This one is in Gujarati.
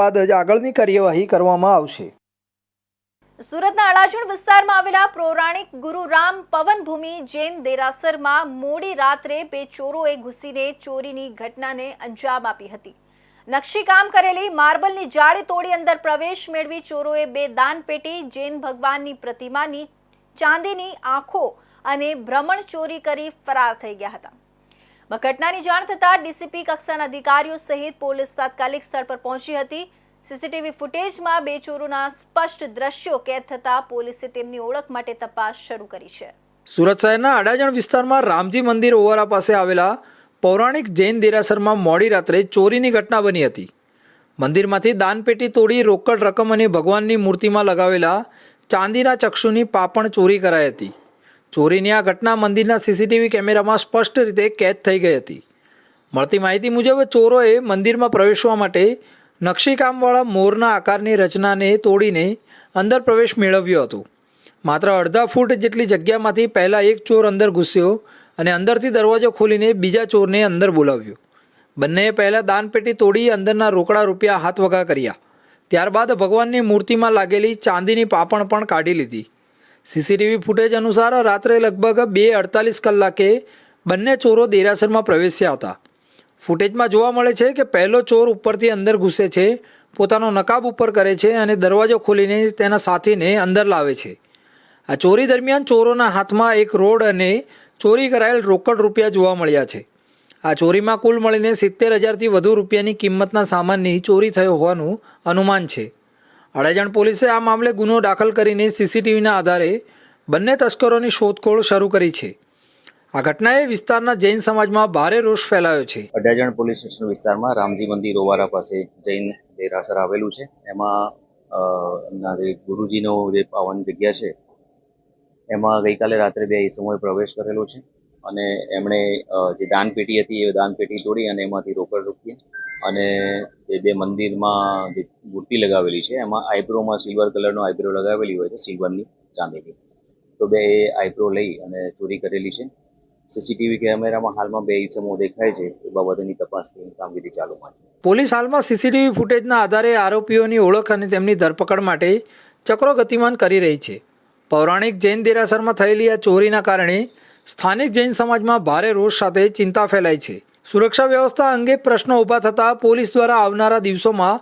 બાદ જ આગળની કાર્યવાહી કરવામાં આવશે. સુરતના અડાજણ વિસ્તારમાં આવેલા પૌરાણિક ગુરુરામ પવનભૂમિ જૈન દેરાસરમાં મોડી રાત્રે બે ચોરોએ ઘૂસીને ચોરીની ઘટનાને અંજામ આપી હતી. નકશીકામ કરેલી માર્બલની જાળી તોડી અંદર પ્રવેશ મેળવી ચોરોએ બે દાનપેટી જૈન ભગવાનની પ્રતિમાની ચાંદીની આંખો અને ભ્રમણ ચોરી કરી ફરાર થઈ ગયા હતા. ઘટનાની જાણ થતાં ડીસીપી કક્ષાના અધિકારીઓ સહિત પોલીસ તાત્કાલિક સ્થળ પર પહોંચી હતી. સીસીટીવી ફૂટેજમાં બે ચોરોના સ્પષ્ટ દ્રશ્યો કેદ થતાં પોલીસે તેમની ઓળખ માટે તપાસ શરૂ કરી છે. સુરત શહેરના અડાજણ વિસ્તારમાં રામજી મંદિર ઓવારા પાસે આવેલા પૌરાણિક જૈન દેરાસરમાં મોડી રાત્રે ચોરીની ઘટના બની હતી. મંદિરમાંથી દાનપેટી તોડી રોકડ રકમ અને ભગવાનની મૂર્તિમાં લગાવેલા ચાંદીના ચક્ષુની પાપણ ચોરી કરાઈ હતી. ચોરીની આ ઘટના મંદિરના સીસીટીવી કેમેરામાં સ્પષ્ટ રીતે કેદ થઈ ગઈ હતી. મળતી માહિતી મુજબ, ચોરોએ મંદિરમાં પ્રવેશવા માટે નકશીકામવાળા મોરના આકારની રચનાને તોડીને અંદર પ્રવેશ મેળવ્યો હતો. માત્ર અડધા ફૂટ જેટલી જગ્યામાંથી પહેલાં એક ચોર અંદર ઘૂસ્યો અને અંદરથી દરવાજો ખોલીને બીજા ચોરને અંદર બોલાવ્યો. બંનેએ પહેલાં દાનપેટી તોડી અંદરના રોકડા રૂપિયા હાથ વગા કર્યા. ત્યારબાદ ભગવાનની મૂર્તિમાં લાગેલી ચાંદીની પાપણ પણ કાઢી લીધી. સીસીટીવી ફૂટેજ અનુસાર રાત્રે લગભગ બે અડતાલીસ કલાકે બંને ચોરો દેરાસરમાં પ્રવેશ્યા હતા. ફૂટેજમાં જોવા મળે છે કે પહેલો ચોર ઉપરથી અંદર ઘૂસે છે, પોતાનો નકાબ ઉપર કરે છે અને દરવાજો ખોલીને તેના સાથીને અંદર લાવે છે. આ ચોરી દરમિયાન ચોરોના હાથમાં એક રોડ અને ચોરી કરાયેલ રોકડ રૂપિયા જોવા મળ્યા છે. આ ચોરીમાં કુલ મળીને સિત્તેર હજારથી વધુ રૂપિયાની કિંમતના સામાનની ચોરી થયો હોવાનું અનુમાન છે. અડાજણ પોલીસે આ મામલે ગુનો દાખલ કરીને સીસીટીવીના આધારે બંને તસ્કરોની શોધખોળ શરૂ કરી છે. આ ઘટનાએ વિસ્તારના જૈન સમાજમાં ભારે રોષ ફેલાયો છે. અડાજણ પોલીસ સ્ટેશન વિસ્તારમાં રામજી મંદિર ઓવારા પાસે જૈન દેરાસર આવેલું છે. એમાં ગુરુજીનો જે પાવન જગ્યા છે. એમાં ગઈકાલે રાત્રે બે ઈસમોએ પ્રવેશ કરેલો છે અને એમણે જે દાનપેટી હતી એ દાનપેટી તોડી અને એમાંથી રોકડ રૂપિયા અને એ બે મંદિરમાં જે મૂર્તિ લગાવેલી છે, એમાં આઈબ્રોમાં સિલ્વર કલરનો આઈબ્રો લગાવેલી હોય છે, સિલ્વરની ચાંદીની. તો બે એ આઈબ્રો લઈ અને ચોરી કરેલી છે. સીસીટીવી કેમેરામાં હાલમાં બે ઇસમો દેખાય છે, એ બાબતની તપાસની કામગીરી ચાલુમાં છે. પોલીસ હાલમાં સીસીટીવી ફૂટેજના આધારે આરોપીઓની ઓળખ અને તેમની ધરપકડ માટે ચક્રો ગતિમાન કરી રહી છે. પૌરાણિક જૈન દેરાસરમાં થયેલી આ ચોરીના કારણે સ્થાનિક જૈન સમાજમાં ભારે રોષ સાથે ચિંતા ફેલાઈ છે. સુરક્ષા વ્યવસ્થા અંગે પ્રશ્નો ઊભા થતાં પોલીસ દ્વારા આવનારા દિવસોમાં